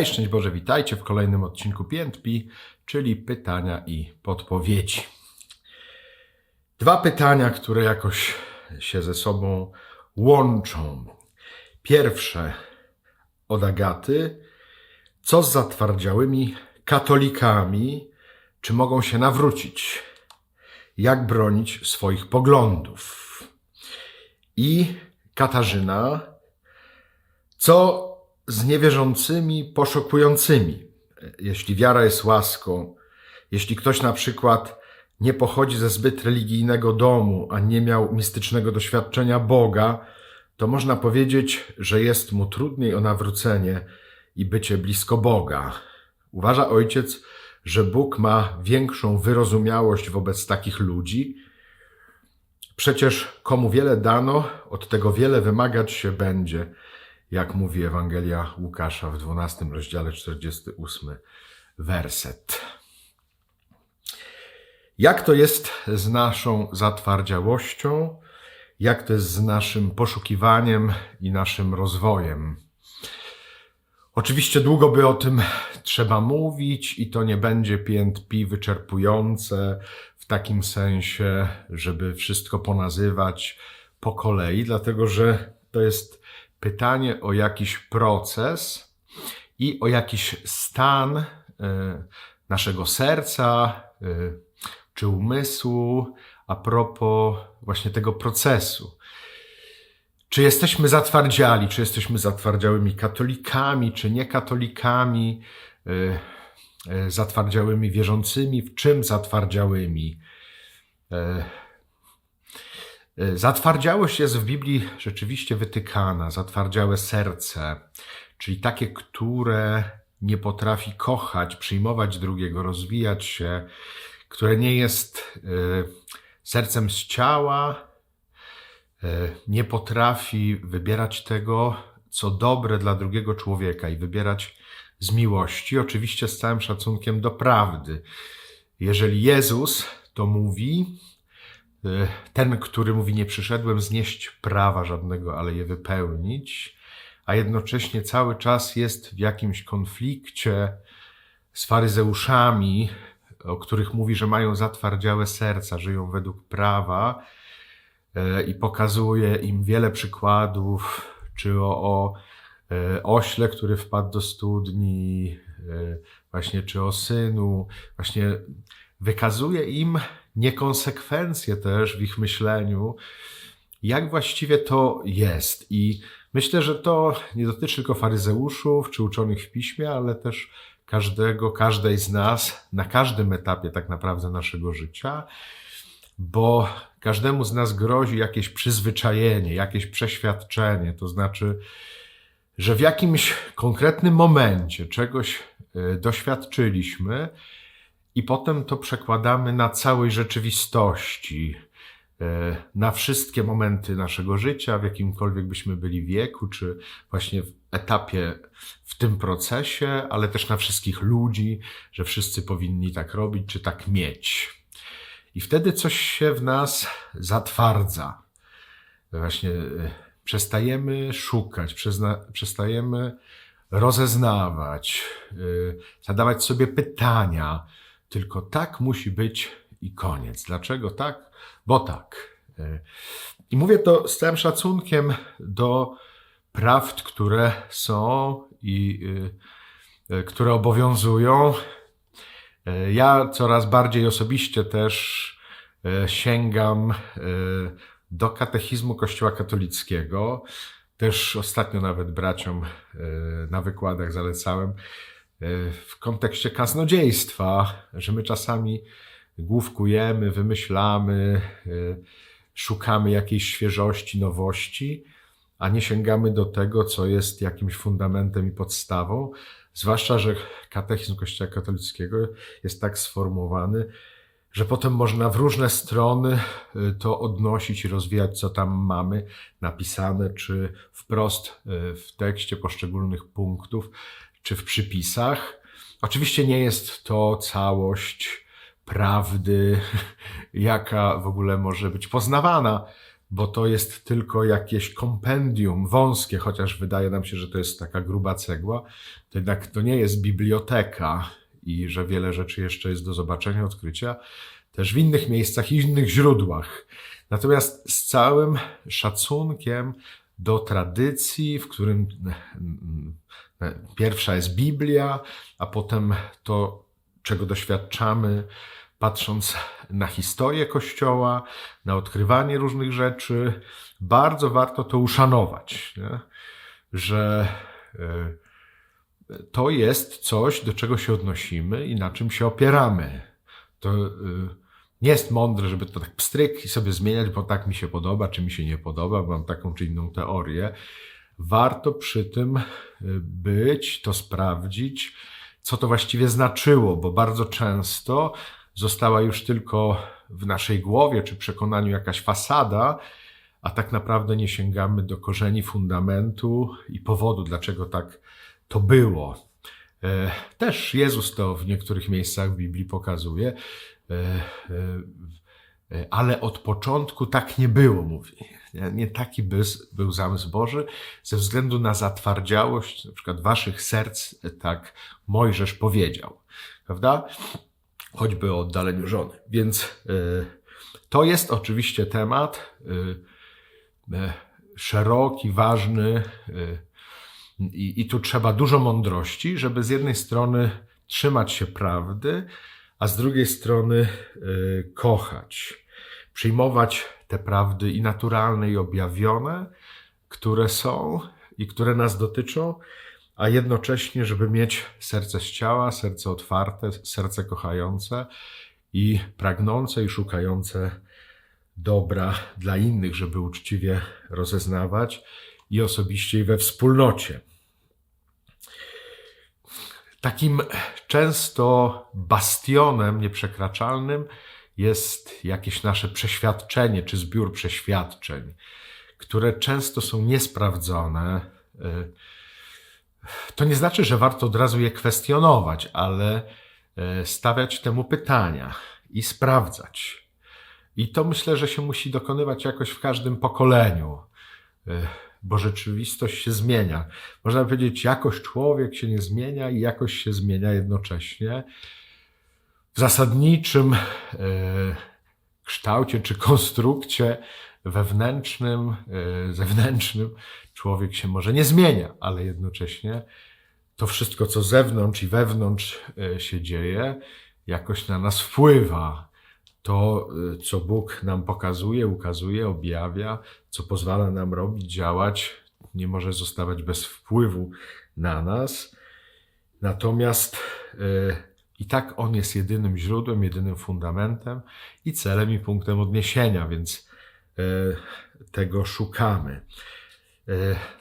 Cześć, szczęść Boże, witajcie w kolejnym odcinku PNP, czyli pytania i podpowiedzi. Dwa pytania, które jakoś się ze sobą łączą. Pierwsze od Agaty. Co z zatwardziałymi katolikami? Czy mogą się nawrócić? Jak bronić swoich poglądów? I Katarzyna. Co z niewierzącymi poszukującymi? Jeśli wiara jest łaską, jeśli ktoś na przykład nie pochodzi ze zbyt religijnego domu, a nie miał mistycznego doświadczenia Boga, to można powiedzieć, że jest mu trudniej o nawrócenie i bycie blisko Boga. Uważa ojciec, że Bóg ma większą wyrozumiałość wobec takich ludzi? Przecież komu wiele dano, od tego wiele wymagać się będzie, jak mówi Ewangelia Łukasza w 12 rozdziale 48 werset. Jak to jest z naszą zatwardziałością? Jak to jest z naszym poszukiwaniem i naszym rozwojem? Oczywiście długo by o tym trzeba mówić i to nie będzie PNP wyczerpujące w takim sensie, żeby wszystko ponazywać po kolei, dlatego że to jest pytanie o jakiś proces i o jakiś stan e, naszego serca e, czy umysłu a propos właśnie tego procesu. Czy jesteśmy zatwardziali, czy jesteśmy zatwardziałymi katolikami, czy niekatolikami, e, zatwardziałymi wierzącymi, w czym zatwardziałymi? Zatwardziałość jest w Biblii rzeczywiście wytykana, zatwardziałe serce, czyli takie, które nie potrafi kochać, przyjmować drugiego, rozwijać się, które nie jest e, sercem z ciała, e, nie potrafi wybierać tego, co dobre dla drugiego człowieka i wybierać z miłości, oczywiście z całym szacunkiem do prawdy. Jeżeli Jezus to mówi, ten, który mówi, nie przyszedłem znieść prawa żadnego, ale je wypełnić, a jednocześnie cały czas jest w jakimś konflikcie z faryzeuszami, o których mówi, że mają zatwardziałe serca, żyją według prawa e, i pokazuje im wiele przykładów, czy o, o e, ośle, który wpadł do studni, e, właśnie czy o synu, właśnie wykazuje im niekonsekwencje też w ich myśleniu, jak właściwie to jest. I myślę, że to nie dotyczy tylko faryzeuszów czy uczonych w piśmie, ale też każdego, każdej z nas na każdym etapie tak naprawdę naszego życia, bo każdemu z nas grozi jakieś przyzwyczajenie, jakieś przeświadczenie, to znaczy, że w jakimś konkretnym momencie czegoś e, doświadczyliśmy i potem to przekładamy na całej rzeczywistości, e, na wszystkie momenty naszego życia, w jakimkolwiek byśmy byli wieku, czy właśnie w etapie w tym procesie, ale też na wszystkich ludzi, że wszyscy powinni tak robić, czy tak mieć. I wtedy coś się w nas zatwardza. Właśnie e, przestajemy szukać, przestajemy rozeznawać, e, zadawać sobie pytania, tylko tak musi być i koniec. Dlaczego tak? Bo tak. E, I mówię to z całym szacunkiem do prawd, które są i y, y, które obowiązują. Ja coraz bardziej osobiście też sięgam do katechizmu Kościoła katolickiego. Też ostatnio nawet braciom na wykładach zalecałem w kontekście kaznodziejstwa, że my czasami główkujemy, wymyślamy, y, szukamy jakiejś świeżości, nowości, a nie sięgamy do tego, co jest jakimś fundamentem i podstawą. Zwłaszcza, że katechizm Kościoła katolickiego jest tak sformułowany, że potem można w różne strony y, to odnosić i rozwijać, co tam mamy napisane, czy wprost w tekście poszczególnych punktów, czy w przypisach. Oczywiście nie jest to całość prawdy, jaka w ogóle może być poznawana bo to jest tylko jakieś kompendium wąskie, chociaż wydaje nam się, że to jest taka gruba cegła, to jednak to nie jest biblioteka i że wiele rzeczy jeszcze jest do zobaczenia, odkrycia, też w innych miejscach i innych źródłach. Natomiast z całym szacunkiem do tradycji, w którym pierwsza jest Biblia, a potem to, czego doświadczamy, patrząc na historię Kościoła, na odkrywanie różnych rzeczy, bardzo warto to uszanować, nie? że e, to jest coś, do czego się odnosimy i na czym się opieramy. To e, nie jest mądre, żeby to tak pstryk i sobie zmieniać, bo tak mi się podoba, czy mi się nie podoba, bo mam taką czy inną teorię. Warto przy tym e, być, to sprawdzić, co to właściwie znaczyło, bo bardzo często została już tylko w naszej głowie czy przekonaniu jakaś fasada, a tak naprawdę nie sięgamy do korzeni fundamentu i powodu, dlaczego tak to było. E, też Jezus to w niektórych miejscach w Biblii pokazuje, e, e, ale od początku tak nie było, mówi. Nie taki był zamysł Boży, ze względu na zatwardziałość, na przykład waszych serc, tak Mojżesz powiedział. Prawda? choćby o oddaleniu żony. Więc y, to jest oczywiście temat y, y, szeroki, ważny i, i tu trzeba dużo mądrości, żeby z jednej strony trzymać się prawdy, a z drugiej strony kochać, przyjmować te prawdy i naturalne, i objawione, które są i które nas dotyczą, a jednocześnie, żeby mieć serce z ciała, serce otwarte, serce kochające i pragnące i szukające dobra dla innych, żeby uczciwie rozeznawać i osobiście i we wspólnocie. Takim często bastionem nieprzekraczalnym jest jakieś nasze przeświadczenie czy zbiór przeświadczeń, które często są niesprawdzone. Y, to nie znaczy, że warto od razu je kwestionować, ale e, stawiać temu pytania i sprawdzać. I to myślę, że się musi dokonywać jakoś w każdym pokoleniu, e, bo rzeczywistość się zmienia. Można powiedzieć, jakoś człowiek się nie zmienia i jakoś się zmienia jednocześnie. W zasadniczym e, kształcie czy konstrukcie wewnętrznym, zewnętrznym człowiek się może nie zmienia, ale jednocześnie to wszystko, co zewnątrz i wewnątrz e, się dzieje, jakoś na nas wpływa. To, e, co Bóg nam pokazuje, ukazuje, objawia, co pozwala nam robić, działać, nie może zostawać bez wpływu na nas. Natomiast e, i tak On jest jedynym źródłem, jedynym fundamentem i celem i punktem odniesienia, więc tego szukamy. E,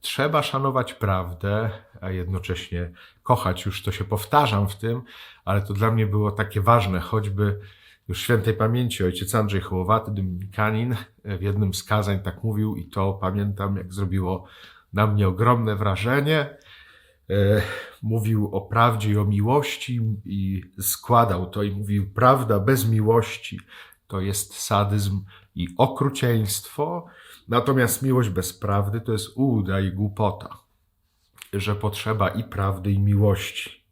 trzeba szanować prawdę, a jednocześnie kochać. Już to się powtarzam w tym, ale to dla mnie było takie ważne, choćby już świętej pamięci ojciec Andrzej Hołowaty, dominikanin, w jednym z kazań tak mówił i to pamiętam, jak zrobiło na mnie ogromne wrażenie. E, mówił o prawdzie i o miłości i składał to i mówił, prawda bez miłości to jest sadyzm i okrucieństwo, Natomiast miłość bez prawdy to jest ułuda i głupota, że potrzeba i prawdy, i miłości.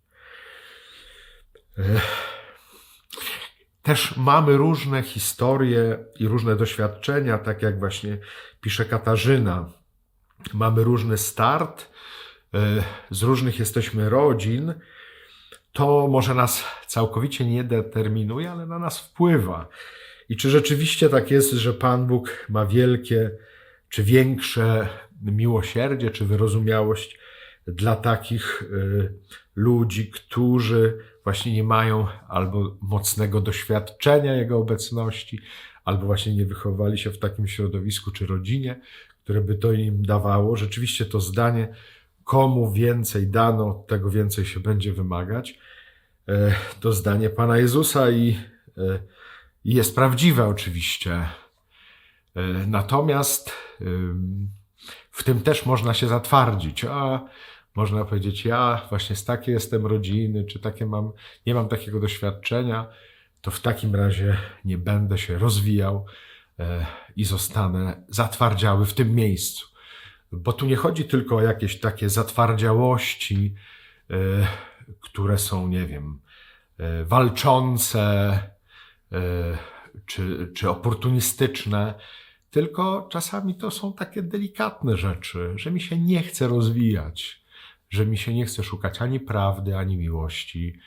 Też mamy różne historie i różne doświadczenia, tak jak właśnie pisze Katarzyna. Mamy różny start, z różnych jesteśmy rodzin. To może nas całkowicie nie determinuje, ale na nas wpływa. I czy rzeczywiście tak jest, że Pan Bóg ma wielkie czy większe miłosierdzie, czy wyrozumiałość dla takich y, ludzi, którzy właśnie nie mają albo mocnego doświadczenia Jego obecności, albo właśnie nie wychowali się w takim środowisku czy rodzinie, które by to im dawało. Rzeczywiście to zdanie, komu więcej dano, tego więcej się będzie wymagać, e, to zdanie Pana Jezusa i e, jest prawdziwe oczywiście. E, natomiast w tym też można się zatwardzić. A można powiedzieć, ja właśnie z takiej jestem rodziny, czy takie mam, nie mam takiego doświadczenia, to w takim razie nie będę się rozwijał i zostanę zatwardziały w tym miejscu. Bo tu nie chodzi tylko o jakieś takie zatwardziałości, e, które są, nie wiem, e, walczące e, czy, czy oportunistyczne, tylko czasami to są takie delikatne rzeczy, że mi się nie chce rozwijać, że mi się nie chce szukać ani prawdy, ani miłości.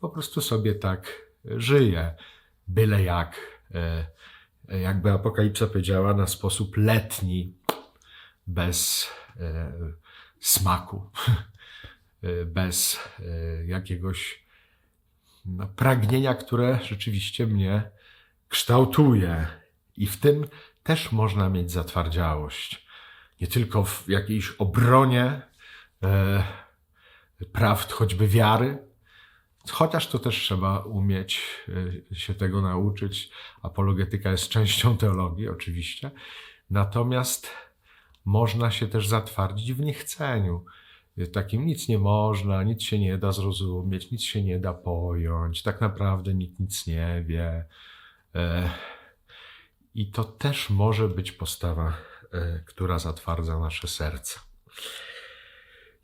Po prostu sobie tak żyję, byle jak, jakby Apokalipsa powiedziała, na sposób letni, bez e, smaku, e, bez e, jakiegoś no, pragnienia, które rzeczywiście mnie kształtuje. I w tym też można mieć zatwardziałość. Nie tylko w jakiejś obronie e, prawd, choćby wiary, chociaż to też trzeba umieć e, się tego nauczyć. Apologetyka jest częścią teologii, oczywiście. Natomiast można się też zatwardzić w niechceniu. Takim nic nie można, nic się nie da zrozumieć, nic się nie da pojąć, tak naprawdę nikt nic nie wie. E, I to też może być postawa, e, która zatwardza nasze serce.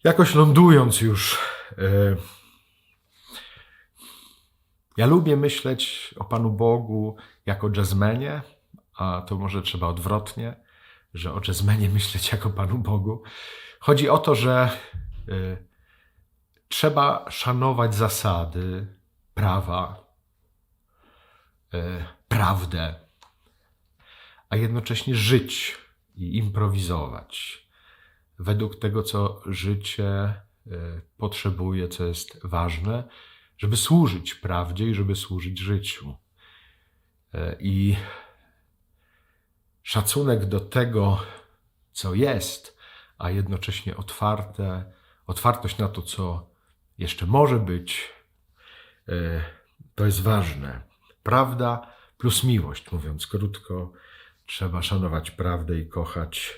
Jakoś lądując już, e, ja lubię myśleć o Panu Bogu jako jazzmenie, a to może trzeba odwrotnie, że o jazzmenie myśleć jako Panu Bogu. Chodzi o to, że y, trzeba szanować zasady prawa, y, prawdę, a jednocześnie żyć i improwizować według tego, co życie y, potrzebuje, co jest ważne, żeby służyć prawdzie i żeby służyć życiu. Y, I szacunek do tego, co jest, a jednocześnie otwarte, otwartość na to, co jeszcze może być, e, to jest ważne. Prawda plus miłość, mówiąc krótko, trzeba szanować prawdę i kochać,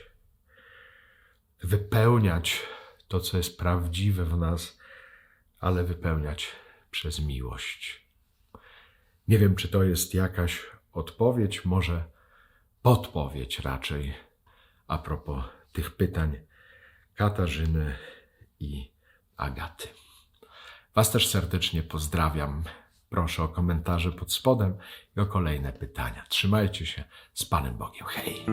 wypełniać to, co jest prawdziwe w nas, ale wypełniać przez miłość. Nie wiem, czy to jest jakaś odpowiedź, może podpowiedź raczej a propos tych pytań Katarzyny i Agaty. Was też serdecznie pozdrawiam. Proszę o komentarze pod spodem i o kolejne pytania. Trzymajcie się z Panem Bogiem. Hej!